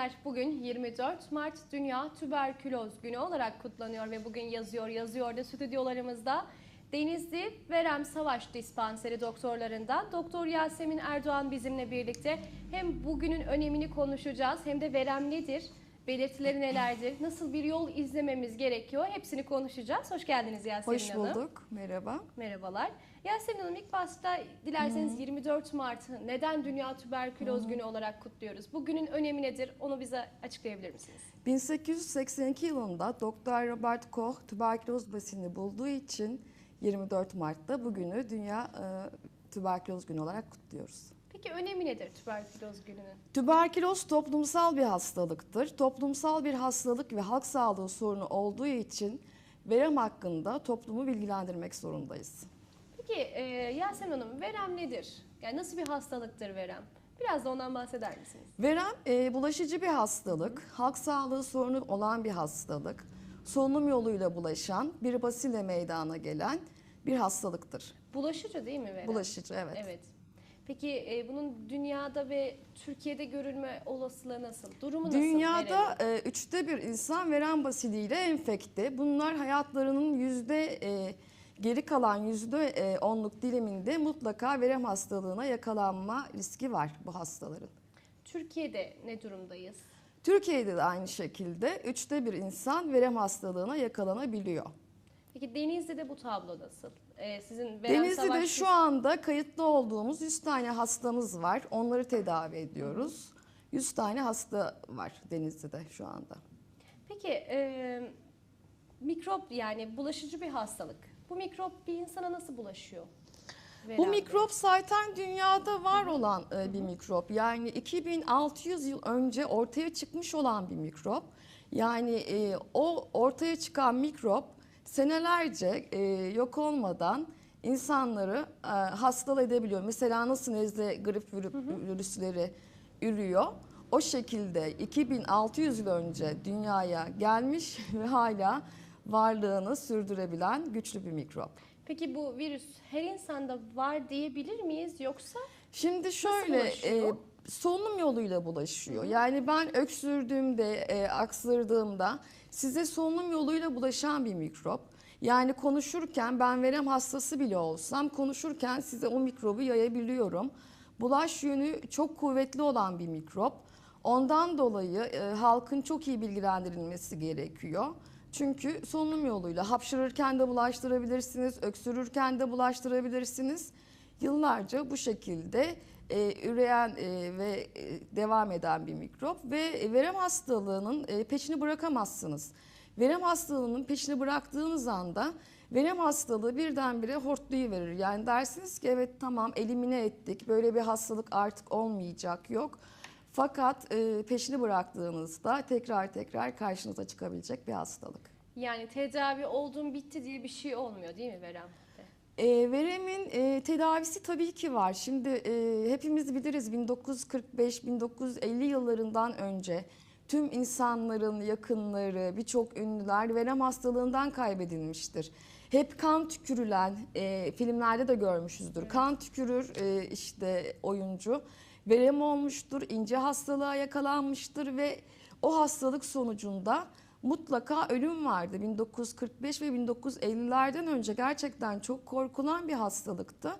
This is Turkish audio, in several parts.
izleyenler bugün 24 Mart Dünya Tüberküloz Günü olarak kutlanıyor ve bugün yazıyor yazıyor da stüdyolarımızda. Denizli Verem Savaş Dispanseri doktorlarından Doktor Yasemin Erdoğan bizimle birlikte. Hem bugünün önemini konuşacağız hem de verem nedir, belirtileri nelerdir, nasıl bir yol izlememiz gerekiyor hepsini konuşacağız. Hoş geldiniz Yasemin Hoş Hanım. bulduk. Merhaba. Merhabalar. Yasemin Hanım ilk başta dilerseniz 24 Mart'ı neden Dünya Tüberküloz Günü olarak kutluyoruz? Bu günün önemi nedir? Onu bize açıklayabilir misiniz? 1882 yılında Dr. Robert Koch tüberküloz basini bulduğu için 24 Mart'ta bugünü Dünya e, Tüberküloz Günü olarak kutluyoruz. Peki önemi nedir tüberküloz gününün? Tüberküloz toplumsal bir hastalıktır. Toplumsal bir hastalık ve halk sağlığı sorunu olduğu için verem hakkında toplumu bilgilendirmek zorundayız. Peki e, Yasemin Hanım verem nedir? Yani nasıl bir hastalıktır verem? Biraz da ondan bahseder misiniz? Verem e, bulaşıcı bir hastalık, halk sağlığı sorunu olan bir hastalık, solunum yoluyla bulaşan, bir basile meydana gelen bir hastalıktır. Bulaşıcı değil mi verem? Bulaşıcı evet. Evet. Peki e, bunun dünyada ve Türkiye'de görülme olasılığı nasıl? Durumu nasıl? Dünyada e, üçte bir insan verem basiliyle enfekte. Bunlar hayatlarının yüzde e, geri kalan yüzde e, onluk diliminde mutlaka verem hastalığına yakalanma riski var bu hastaların. Türkiye'de ne durumdayız? Türkiye'de de aynı şekilde üçte bir insan verem hastalığına yakalanabiliyor. Peki Denizli'de bu tablo nasıl? Ee, sizin Denizli'de savaş- şu anda kayıtlı olduğumuz 100 tane hastamız var. Onları tedavi ediyoruz. 100 tane hasta var Denizli'de şu anda. Peki e, mikrop yani bulaşıcı bir hastalık. Bu mikrop bir insana nasıl bulaşıyor? Bu Veremde. mikrop zaten dünyada var olan e, bir mikrop. Yani 2600 yıl önce ortaya çıkmış olan bir mikrop. Yani e, o ortaya çıkan mikrop senelerce e, yok olmadan insanları e, hastala edebiliyor. Mesela nasıl nezle, grip virü- virüsleri ürüyor. O şekilde 2600 yıl önce dünyaya gelmiş ve hala varlığını sürdürebilen güçlü bir mikrop. Peki bu virüs her insanda var diyebilir miyiz yoksa Şimdi şöyle e, solunum yoluyla bulaşıyor. Yani ben öksürdüğümde, e, aksırdığımda size solunum yoluyla bulaşan bir mikrop. Yani konuşurken ben verem hastası bile olsam konuşurken size o mikrobu yayabiliyorum. Bulaş yönü çok kuvvetli olan bir mikrop. Ondan dolayı e, halkın çok iyi bilgilendirilmesi gerekiyor. Çünkü solunum yoluyla hapşırırken de bulaştırabilirsiniz, öksürürken de bulaştırabilirsiniz. Yıllarca bu şekilde e, üreyen e, ve e, devam eden bir mikrop ve verem hastalığının e, peşini bırakamazsınız. Verem hastalığının peşini bıraktığınız anda verem hastalığı birdenbire hortlayıverir. Yani dersiniz ki evet tamam elimine ettik böyle bir hastalık artık olmayacak yok. Fakat e, peşini bıraktığınızda tekrar tekrar karşınıza çıkabilecek bir hastalık. yani tedavi oldum bitti diye bir şey olmuyor değil mi veremde? E, veremin e, tedavisi tabii ki var. Şimdi e, hepimiz biliriz 1945-1950 yıllarından önce tüm insanların yakınları, birçok ünlüler verem hastalığından kaybedilmiştir. Hep kan tükürülen, e, filmlerde de görmüşüzdür. Kan tükürür e, işte oyuncu. Verem olmuştur, ince hastalığa yakalanmıştır ve o hastalık sonucunda mutlaka ölüm vardı. 1945 ve 1950'lerden önce gerçekten çok korkulan bir hastalıktı.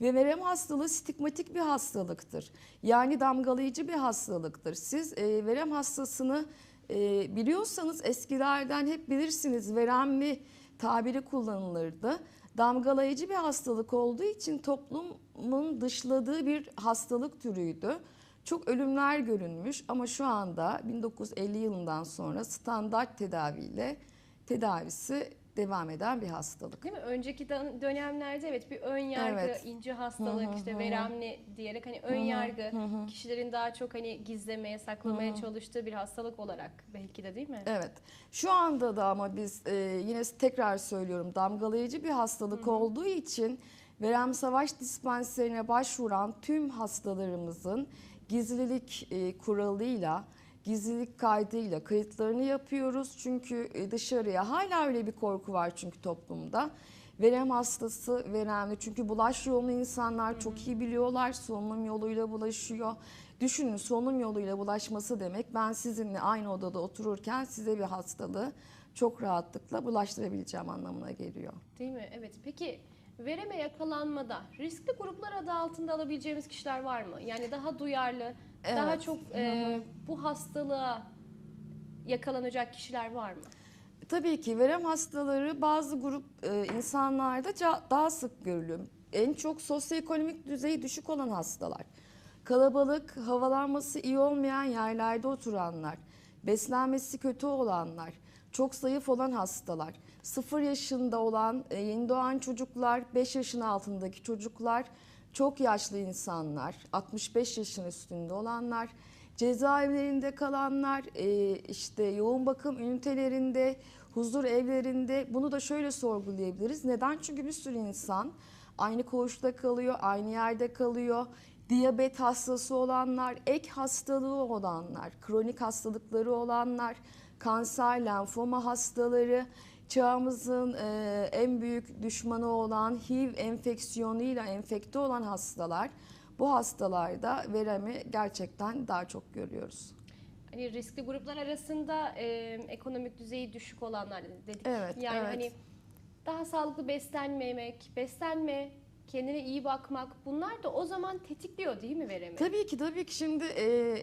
Ve verem hastalığı stigmatik bir hastalıktır. Yani damgalayıcı bir hastalıktır. Siz e, verem hastasını e, biliyorsanız eskilerden hep bilirsiniz veremli tabiri kullanılırdı. Damgalayıcı bir hastalık olduğu için toplumun dışladığı bir hastalık türüydü. Çok ölümler görünmüş ama şu anda 1950 yılından sonra standart tedaviyle tedavisi devam eden bir hastalık. Değil mi? Önceki dön- dönemlerde evet bir ön yargı, Evet. ince hastalık, Hı hı, işte hı hı. veremli diyerek hani ön yargı kişilerin daha çok hani gizlemeye, saklamaya çalıştığı bir hastalık olarak belki de değil mi? Evet. Şu anda da ama biz e, yine tekrar söylüyorum damgalayıcı bir hastalık olduğu için verem savaş dispanserine başvuran tüm hastalarımızın gizlilik e, kuralıyla gizlilik kaydıyla kayıtlarını yapıyoruz. Çünkü e, dışarıya hala öyle bir korku var çünkü toplumda. Verem hastası veremli çünkü bulaş yolunu insanlar çok iyi biliyorlar. Solunum yoluyla bulaşıyor. Düşünün solunum yoluyla bulaşması demek ben sizinle aynı odada otururken size bir hastalığı çok rahatlıkla bulaştırabileceğim anlamına geliyor. Değil mi? Evet. Peki vereme yakalanmada riskli gruplar adı altında alabileceğimiz kişiler var mı? Yani daha duyarlı, daha Evet. çok e, bu hastalığa yakalanacak kişiler var mı? Tabii ki verem hastaları bazı grup e, insanlarda daha sık görülüyor. En çok sosyoekonomik düzeyi düşük olan hastalar. Kalabalık, havalanması iyi olmayan yerlerde oturanlar, beslenmesi kötü olanlar, çok zayıf olan hastalar, 0 yaşında olan e, yeni doğan çocuklar, 5 yaşın altındaki çocuklar, çok yaşlı insanlar, 65 yaşın üstünde olanlar, cezaevlerinde kalanlar, e, işte yoğun bakım ünitelerinde, huzur evlerinde bunu da şöyle sorgulayabiliriz. Neden? Çünkü bir sürü insan aynı koğuşta kalıyor, aynı yerde kalıyor. Diyabet hastası olanlar, ek hastalığı olanlar, kronik hastalıkları olanlar, kanser, lenfoma hastaları, çağımızın e, en büyük düşmanı olan HIV enfeksiyonuyla enfekte olan hastalar. Bu hastalarda veremi gerçekten daha çok görüyoruz. Hani riskli gruplar arasında e, ekonomik düzeyi düşük olanlar dedik. Evet, yani evet. hani daha sağlıklı beslenmemek, beslenme, kendine iyi bakmak bunlar da o zaman tetikliyor değil mi veremi? Tabii ki tabii ki şimdi e,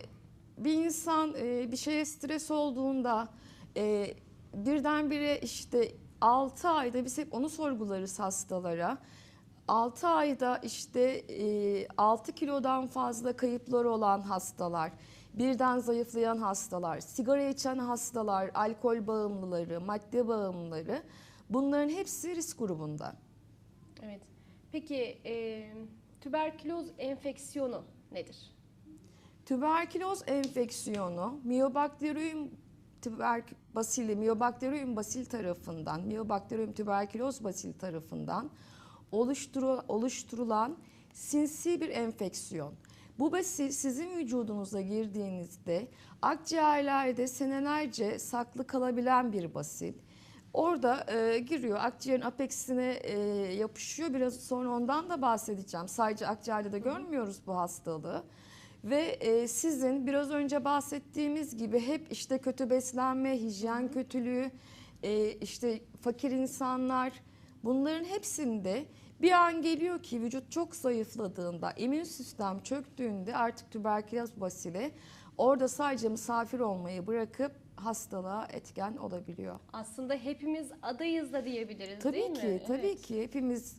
bir insan e, bir şeye stres olduğunda e, birdenbire işte 6 ayda biz hep onu sorgularız hastalara. 6 ayda işte e, 6 kilodan fazla kayıpları olan hastalar, birden zayıflayan hastalar, sigara içen hastalar, alkol bağımlıları, madde bağımlıları bunların hepsi risk grubunda. Evet. Peki e, tüberküloz enfeksiyonu nedir? Tüberküloz enfeksiyonu miyobakterium tüberk basili miyobakterium basil tarafından miyobakterium tüberküloz basil tarafından oluşturu- oluşturulan sinsi bir enfeksiyon. Bu basil sizin vücudunuza girdiğinizde akciğerlerde senelerce saklı kalabilen bir basil. Orada e, giriyor akciğerin apeksine e, yapışıyor. Biraz sonra ondan da bahsedeceğim. Sadece akciğerde de görmüyoruz bu hastalığı. Ve e, sizin biraz önce bahsettiğimiz gibi hep işte kötü beslenme, hijyen kötülüğü, e, işte fakir insanlar bunların hepsinde bir an geliyor ki vücut çok zayıfladığında, immün sistem çöktüğünde artık tüberküloz basili orada sadece misafir olmayı bırakıp hastalığa etken olabiliyor. Aslında hepimiz adayız da diyebiliriz Tabii değil ki, mi? tabii Evet. ki hepimiz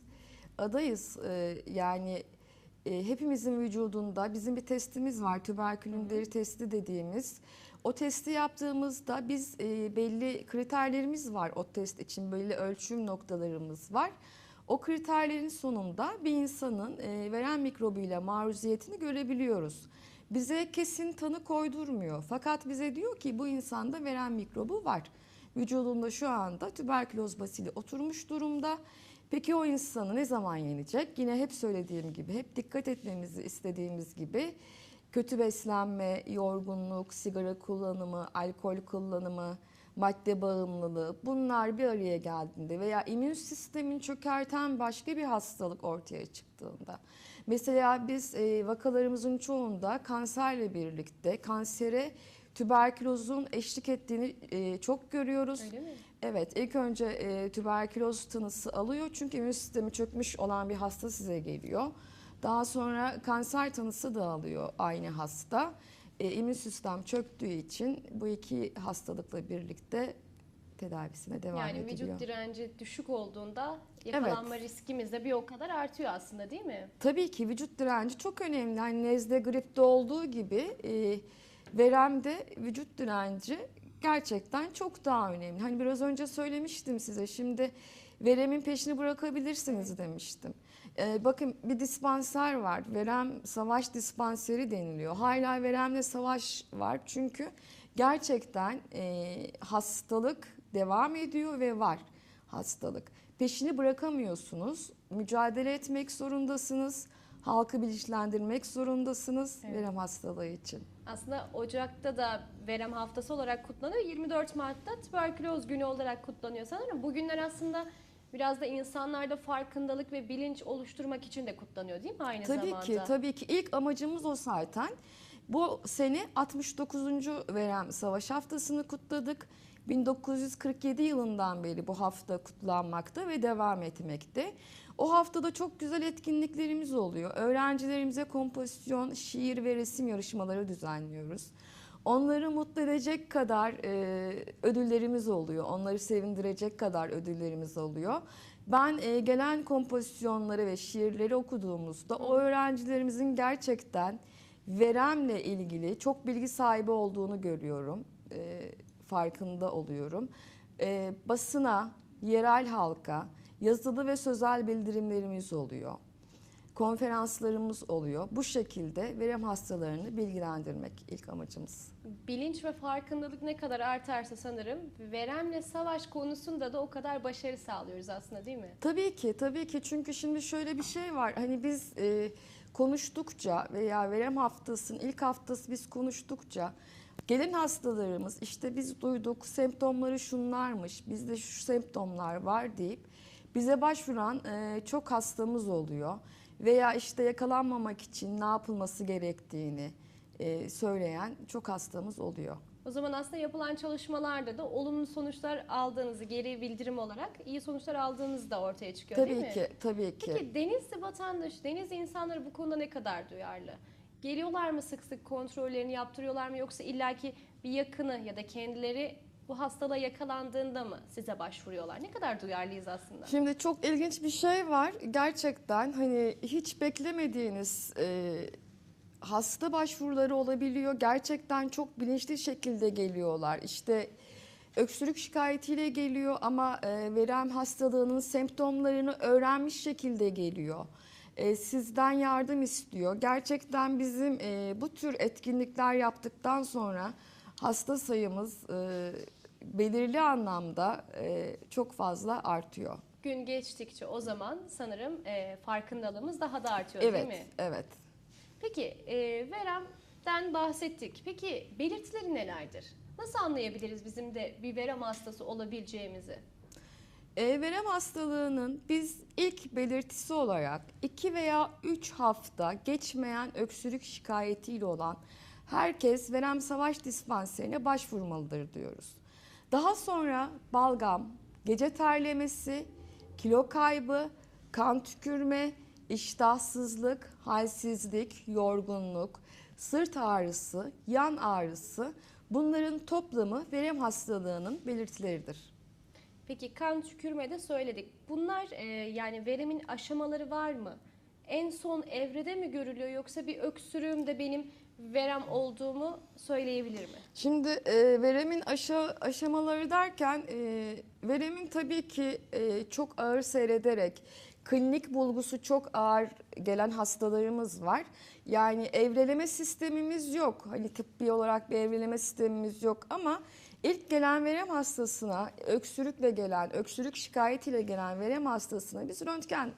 adayız. Ee, yani e, hepimizin vücudunda bizim bir testimiz var. Tüberkülin deri testi dediğimiz. O testi yaptığımızda biz e, belli kriterlerimiz var. O test için belli ölçüm noktalarımız var. O kriterlerin sonunda bir insanın e, veren mikrobuyla maruziyetini görebiliyoruz. Bize kesin tanı koydurmuyor. Fakat bize diyor ki bu insanda veren mikrobu var. Vücudunda şu anda tüberküloz basili oturmuş durumda. Peki o insanı ne zaman yenecek? Yine hep söylediğim gibi, hep dikkat etmemizi istediğimiz gibi kötü beslenme, yorgunluk, sigara kullanımı, alkol kullanımı, madde bağımlılığı bunlar bir araya geldiğinde veya immün sistemin çökerten başka bir hastalık ortaya çıktığında. Mesela biz e, vakalarımızın çoğunda kanserle birlikte kansere tüberkülozun eşlik ettiğini e, çok görüyoruz. Öyle mi? Evet, ilk önce e, tüberküloz tanısı alıyor çünkü immün sistemi çökmüş olan bir hasta size geliyor. Daha sonra kanser tanısı da alıyor aynı hasta. E, immün sistem çöktüğü için bu iki hastalıkla birlikte tedavisine devam Yani ediliyor. vücut direnci düşük olduğunda yakalanma riskimiz de bir o kadar artıyor aslında değil mi? Tabii ki vücut direnci çok önemli. Hani nezle, gripte olduğu gibi e, veremde vücut direnci gerçekten çok daha önemli. Hani biraz önce söylemiştim size. Şimdi veremin peşini bırakabilirsiniz demiştim. E, bakın bir dispanser var. Verem savaş dispanseri deniliyor. Hala veremle savaş var. Çünkü gerçekten e, hastalık devam ediyor ve var hastalık. Peşini bırakamıyorsunuz. Mücadele etmek zorundasınız. Halkı bilinçlendirmek zorundasınız Evet. verem hastalığı için. Aslında Ocak'ta da verem haftası olarak kutlanıyor. 24 Mart'ta tüberküloz günü olarak kutlanıyor sanırım. Bu günler aslında biraz da insanlarda farkındalık ve bilinç oluşturmak için de kutlanıyor değil mi aynı Tabii zamanda? ki, tabii ki. İlk amacımız o zaten. Bu sene 69. Verem Savaş Haftası'nı kutladık. 1947 yılından beri bu hafta kutlanmakta ve devam etmekte. O haftada çok güzel etkinliklerimiz oluyor. Öğrencilerimize kompozisyon, şiir ve resim yarışmaları düzenliyoruz. Onları mutlu edecek kadar e, ödüllerimiz oluyor. Onları sevindirecek kadar ödüllerimiz oluyor. Ben e, gelen kompozisyonları ve şiirleri okuduğumuzda o öğrencilerimizin gerçekten veremle ilgili çok bilgi sahibi olduğunu görüyorum. E, farkında oluyorum. E, basına, yerel halka yazılı ve sözel bildirimlerimiz oluyor. Konferanslarımız oluyor. Bu şekilde verem hastalarını bilgilendirmek ilk amacımız. Bilinç ve farkındalık ne kadar artarsa sanırım veremle savaş konusunda da o kadar başarı sağlıyoruz aslında değil mi? Tabii ki, tabii ki. Çünkü şimdi şöyle bir şey var. Hani biz e, konuştukça veya verem haftasının ilk haftası biz konuştukça gelen hastalarımız işte biz duyduk semptomları şunlarmış, bizde şu semptomlar var deyip bize başvuran e, çok hastamız oluyor. Veya işte yakalanmamak için ne yapılması gerektiğini e, söyleyen çok hastamız oluyor. O zaman aslında yapılan çalışmalarda da olumlu sonuçlar aldığınızı geri bildirim olarak iyi sonuçlar aldığınız da ortaya çıkıyor değil Tabii mi? ki, tabii ki. Peki Denizli vatandaş, Denizli insanları bu konuda ne kadar duyarlı? Geliyorlar mı sık sık kontrollerini yaptırıyorlar mı yoksa illaki bir yakını ya da kendileri bu hastalığa yakalandığında mı size başvuruyorlar? Ne kadar duyarlıyız aslında? Şimdi çok ilginç bir şey var. Gerçekten hani hiç beklemediğiniz e, hasta başvuruları olabiliyor. Gerçekten çok bilinçli şekilde geliyorlar. İşte öksürük şikayetiyle geliyor ama e, verem hastalığının semptomlarını öğrenmiş şekilde geliyor. E, sizden yardım istiyor. Gerçekten bizim e, bu tür etkinlikler yaptıktan sonra hasta sayımız e, belirli anlamda e, çok fazla artıyor. Gün geçtikçe o zaman sanırım e, farkındalığımız daha da artıyor değil Evet, mi? evet. Peki e, veremden bahsettik. Peki belirtileri nelerdir? Nasıl anlayabiliriz bizim de bir verem hastası olabileceğimizi? E, verem hastalığının biz ilk belirtisi olarak 2 veya 3 hafta geçmeyen öksürük şikayetiyle olan herkes verem savaş dispanserine başvurmalıdır diyoruz. Daha sonra balgam, gece terlemesi, kilo kaybı, kan tükürme, iştahsızlık, halsizlik, yorgunluk, sırt ağrısı, yan ağrısı bunların toplamı verem hastalığının belirtileridir. Peki kan tükürmede söyledik. Bunlar e, yani veremin aşamaları var mı? En son evrede mi görülüyor yoksa bir öksürüğümde benim verem olduğumu söyleyebilir mi? Şimdi e, veremin aşa, aşamaları derken e, veremin tabii ki e, çok ağır seyrederek klinik bulgusu çok ağır gelen hastalarımız var. Yani evreleme sistemimiz yok. Hani tıbbi olarak bir evreleme sistemimiz yok ama ilk gelen verem hastasına öksürükle gelen, öksürük şikayetiyle gelen verem hastasına biz röntgen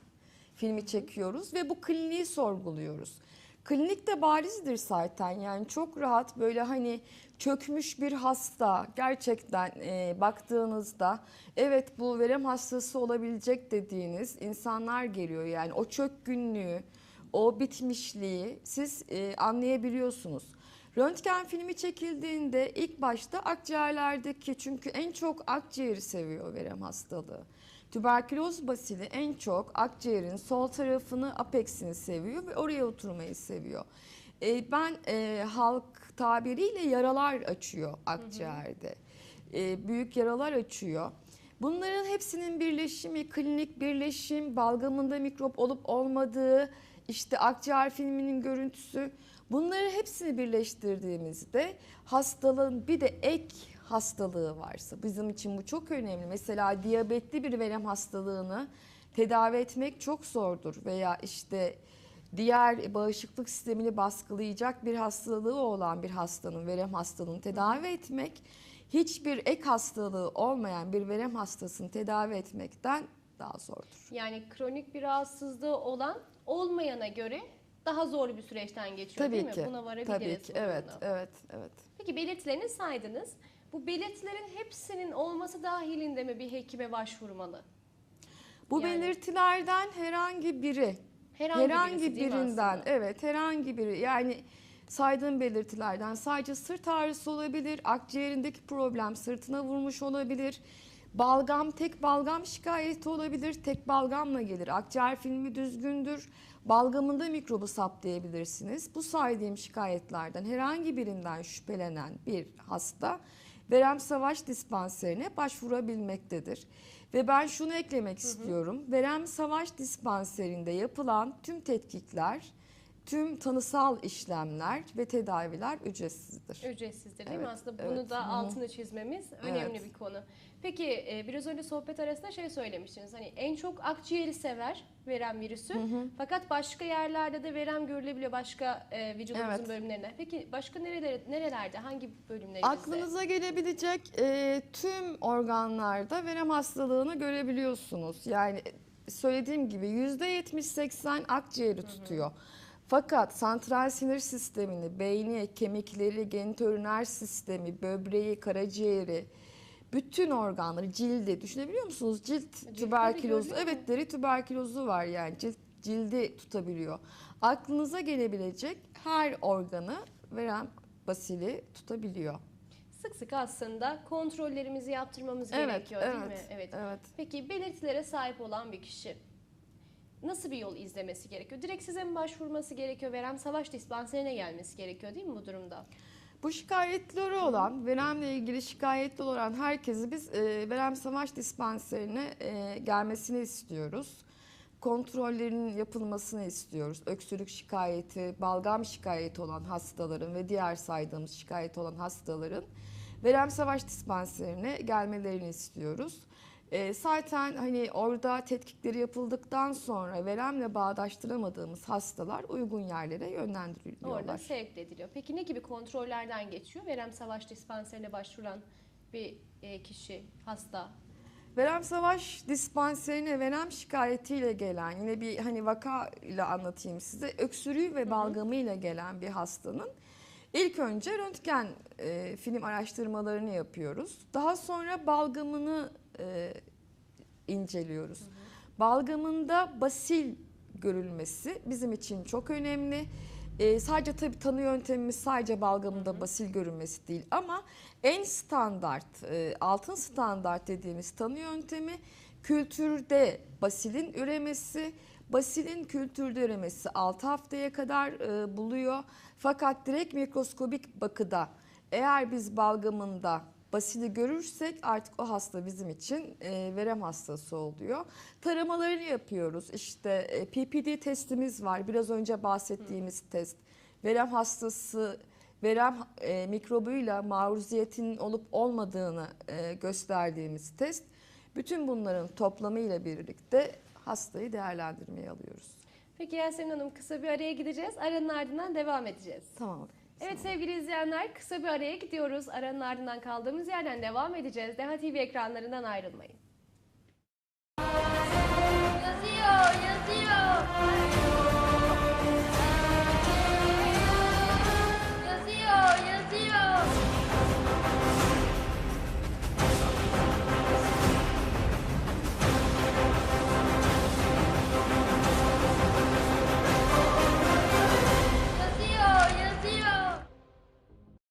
filmi çekiyoruz ve bu kliniği sorguluyoruz. Klinik de barizdir zaten yani çok rahat böyle hani çökmüş bir hasta gerçekten e, baktığınızda evet bu verem hastası olabilecek dediğiniz insanlar geliyor yani o çökkünlüğü o bitmişliği siz e, anlayabiliyorsunuz. Röntgen filmi çekildiğinde ilk başta akciğerlerdeki çünkü en çok akciğeri seviyor verem hastalığı. Tüberküloz basili en çok akciğerin sol tarafını, apexini seviyor ve oraya oturmayı seviyor. E, ben e, halk tabiriyle yaralar açıyor akciğerde. E, büyük yaralar açıyor. Bunların hepsinin birleşimi, klinik birleşim, balgamında mikrop olup olmadığı, işte akciğer filminin görüntüsü bunları hepsini birleştirdiğimizde hastalığın bir de ek hastalığı varsa bizim için bu çok önemli. Mesela diyabetli bir verem hastalığını tedavi etmek çok zordur veya işte diğer bağışıklık sistemini baskılayacak bir hastalığı olan bir hastanın verem hastalığını tedavi etmek hiçbir ek hastalığı olmayan bir verem hastasını tedavi etmekten daha zordur. Yani kronik bir rahatsızlığı olan olmayana göre daha zor bir süreçten geçiyor Tabii değil ki. mi? Buna varabiliriz. Tabii ki. Evet, evet, evet. Peki belirtilerini saydınız. Bu belirtilerin hepsinin olması dahilinde mi bir hekime başvurmalı? Bu Yani- belirtilerden herhangi biri Herhangi, birisi değil mi birinden aslında? evet herhangi biri yani saydığım belirtilerden sadece sırt ağrısı olabilir, akciğerindeki problem sırtına vurmuş olabilir. Balgam tek balgam şikayeti olabilir. Tek balgamla gelir. Akciğer filmi düzgündür. Balgamında mikrobu saptayabilirsiniz. Bu saydığım şikayetlerden herhangi birinden şüphelenen bir hasta Verem Savaş Dispanserine başvurabilmektedir. Ve ben şunu eklemek istiyorum. Verem Savaş Dispanserinde yapılan tüm tetkikler, tüm tanısal işlemler ve tedaviler ücretsizdir. Ücretsizdir değil mi Evet, aslında? Bunu evet. da Hı hı. altını çizmemiz önemli Evet. bir konu. Peki e, biraz önce sohbet arasında şey söylemiştiniz. Hani en çok akciğeri sever verem virüsü. Fakat başka yerlerde de verem görülebiliyor başka e, vücudumuzun Evet. bölümlerinde. Peki başka nerelerde, nerelerde hangi bölümlerimizde? Aklınıza gelebilecek e, tüm organlarda verem hastalığını görebiliyorsunuz. Yani söylediğim gibi %70-80 akciğeri tutuyor. Fakat santral sinir sistemini, beyni, kemikleri, genitouriner sistemi, böbreği, karaciğeri, bütün organları, cildi düşünebiliyor musunuz? Cilt tüberkülozu, evet deri tüberkülozu var yani cilt, cildi tutabiliyor. Aklınıza gelebilecek her organı verem basili tutabiliyor. Sık sık aslında kontrollerimizi yaptırmamız Evet, gerekiyor evet, değil mi? Evet. evet. Peki belirtilere sahip olan bir kişi nasıl bir yol izlemesi gerekiyor? Direkt size mi başvurması gerekiyor? Verem Savaş Dispanserine gelmesi gerekiyor değil mi bu durumda? Bu şikayetleri olan, veremle ilgili şikayetli olan herkesi biz e, verem savaş dispanserine e, gelmesini istiyoruz. Kontrollerinin yapılmasını istiyoruz. Öksürük şikayeti, balgam şikayeti olan hastaların ve diğer saydığımız şikayet olan hastaların verem savaş dispanserine gelmelerini istiyoruz. E, zaten hani orada tetkikleri yapıldıktan sonra veremle bağdaştıramadığımız hastalar uygun yerlere yönlendiriliyorlar. Orada sevk ediliyor. Peki ne gibi kontrollerden geçiyor? Verem Savaş Dispanserine başvuran bir e, kişi, hasta. Verem Savaş dispanserine verem şikayetiyle gelen yine bir hani vaka ile anlatayım size. Öksürüğü ve balgamıyla gelen bir hastanın ilk önce röntgen e, film araştırmalarını yapıyoruz. Daha sonra balgamını e, inceliyoruz. Balgamında basil görülmesi bizim için çok önemli. E, sadece tabii tanı yöntemimiz sadece balgamında basil görünmesi değil ama en standart, e, altın standart dediğimiz tanı yöntemi kültürde basilin üremesi. Basilin kültürde üremesi 6 haftaya kadar e, buluyor. Fakat direkt mikroskobik bakıda eğer biz balgamında basili görürsek artık o hasta bizim için e, verem hastası oluyor. Taramalarını yapıyoruz. İşte e, PPD testimiz var. Biraz önce bahsettiğimiz test. Verem hastası verem e, mikrobuyla maruziyetinin olup olmadığını e, gösterdiğimiz test. Bütün bunların toplamıyla birlikte hastayı değerlendirmeye alıyoruz. Peki Yasemin Hanım kısa bir araya gideceğiz. Aranın ardından devam edeceğiz. Tamam. Evet sevgili izleyenler kısa bir araya gidiyoruz. Aranın ardından kaldığımız yerden devam edeceğiz. Deha TV ekranlarından ayrılmayın. Yazıyor, yazıyor.